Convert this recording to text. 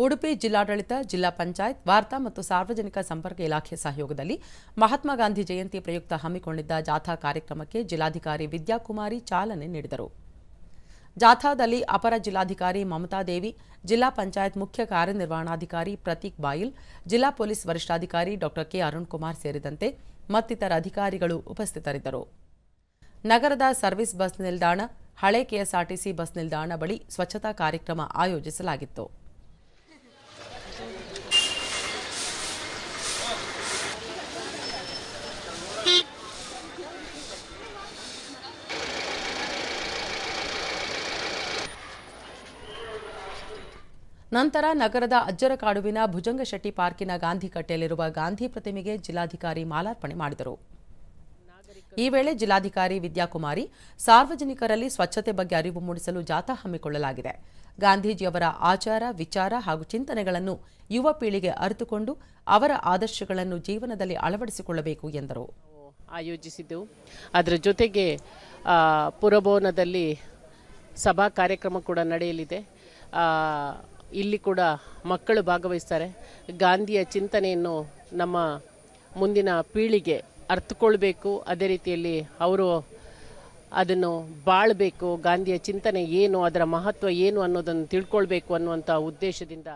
ಉಡುಪಿ ಜಿಲ್ಲಾಡಳಿತ, ಜಿಲ್ಲಾ ಪಂಚಾಯತ್, ವಾರ್ತಾ ಮತ್ತು ಸಾರ್ವಜನಿಕ ಸಂಪರ್ಕ ಇಲಾಖೆ ಸಹಯೋಗದಲ್ಲಿ ಮಹಾತ್ಮ ಗಾಂಧಿ ಜಯಂತಿ ಪ್ರಯುಕ್ತ ಹಮ್ಮಿಕೊಂಡಿದ್ದ ಜಾಥಾ ಕಾರ್ಯಕ್ರಮಕ್ಕೆ ಜಿಲ್ಲಾಧಿಕಾರಿ ವಿದ್ಯಾಕುಮಾರಿ ಚಾಲನೆ ನೀಡಿದರು. ಜಾಥಾದಲ್ಲಿ ಅಪರ ಜಿಲ್ಲಾಧಿಕಾರಿ ಮಮತಾ ದೇವಿ, ಜಿಲ್ಲಾ ಪಂಚಾಯತ್ ಮುಖ್ಯ ಕಾರ್ಯನಿರ್ವಹಣಾಧಿಕಾರಿ ಪ್ರತೀಕ್ ಬಾಯಿಲ್, ಜಿಲ್ಲಾ ಪೊಲೀಸ್ ವರಿಷ್ಠಾಧಿಕಾರಿ ಡಾಕ್ಟರ್ ಕೆ ಅರುಣ್ ಕುಮಾರ್ ಸೇರಿದಂತೆ ಮತ್ತಿತರ ಅಧಿಕಾರಿಗಳು ಉಪಸ್ಥಿತರಿದ್ದರು. ನಗರದ ಸರ್ವಿಸ್ ಬಸ್ ನಿಲ್ದಾಣ, ಹಳೆ ಕೆಎಸ್ಆರ್ಟಿಸಿ ಬಸ್ ನಿಲ್ದಾಣ ಬಳಿ ಸ್ವಚ್ಛತಾ ಕಾರ್ಯಕ್ರಮ ಆಯೋಜಿಸಲಾಗಿತ್ತು. ನಂತರ ನಗರದ ಅಜ್ಜರಕಾಡುವಿನ ಭುಜಂಗಶೆಟ್ಟಿ ಪಾರ್ಕಿನ ಗಾಂಧಿ ಕಟ್ಟೆಯಲ್ಲಿರುವ ಗಾಂಧಿ ಪ್ರತಿಮೆಗೆ ಜಿಲ್ಲಾಧಿಕಾರಿ ಮಾಲಾರ್ಪಣೆ ಮಾಡಿದರು. ಈ ವೇಳೆ ಜಿಲ್ಲಾಧಿಕಾರಿ ವಿದ್ಯಾಕುಮಾರಿ, ಸಾರ್ವಜನಿಕರಲ್ಲಿ ಸ್ವಚ್ಛತೆ ಬಗ್ಗೆ ಅರಿವು ಮೂಡಿಸಲು ಜಾಥಾ ಹಮ್ಮಿಕೊಳ್ಳಲಾಗಿದೆ. ಗಾಂಧೀಜಿಯವರ ಆಚಾರ, ವಿಚಾರ ಹಾಗೂ ಚಿಂತನೆಗಳನ್ನು ಯುವ ಪೀಳಿಗೆ ಅರಿತುಕೊಂಡು ಅವರ ಆದರ್ಶಗಳನ್ನು ಜೀವನದಲ್ಲಿ ಅಳವಡಿಸಿಕೊಳ್ಳಬೇಕು ಎಂದರು. ಆಯೋಜಿಸಿದ್ದು. ಅದರ ಜೊತೆಗೆ ಪುರಭವನದಲ್ಲಿ ಸಭಾ ಕಾರ್ಯಕ್ರಮ ಕೂಡ ನಡೆಯಲಿದೆ. ಇಲ್ಲಿ ಕೂಡ ಮಕ್ಕಳು ಭಾಗವಹಿಸ್ತಾರೆ. ಗಾಂಧಿಯ ಚಿಂತನೆಯನ್ನು ನಮ್ಮ ಮುಂದಿನ ಪೀಳಿಗೆ ಅರ್ಥಕೊಳ್ಬೇಕು. ಅದೇ ರೀತಿಯಲ್ಲಿ ಅವರು ಅದನ್ನು ಬಾಳಬೇಕು. ಗಾಂಧಿಯ ಚಿಂತನೆ ಏನು, ಅದರ ಮಹತ್ವ ಏನು ಅನ್ನೋದನ್ನು ತಿಳ್ಕೊಳ್ಬೇಕು ಅನ್ನುವಂಥ ಉದ್ದೇಶದಿಂದ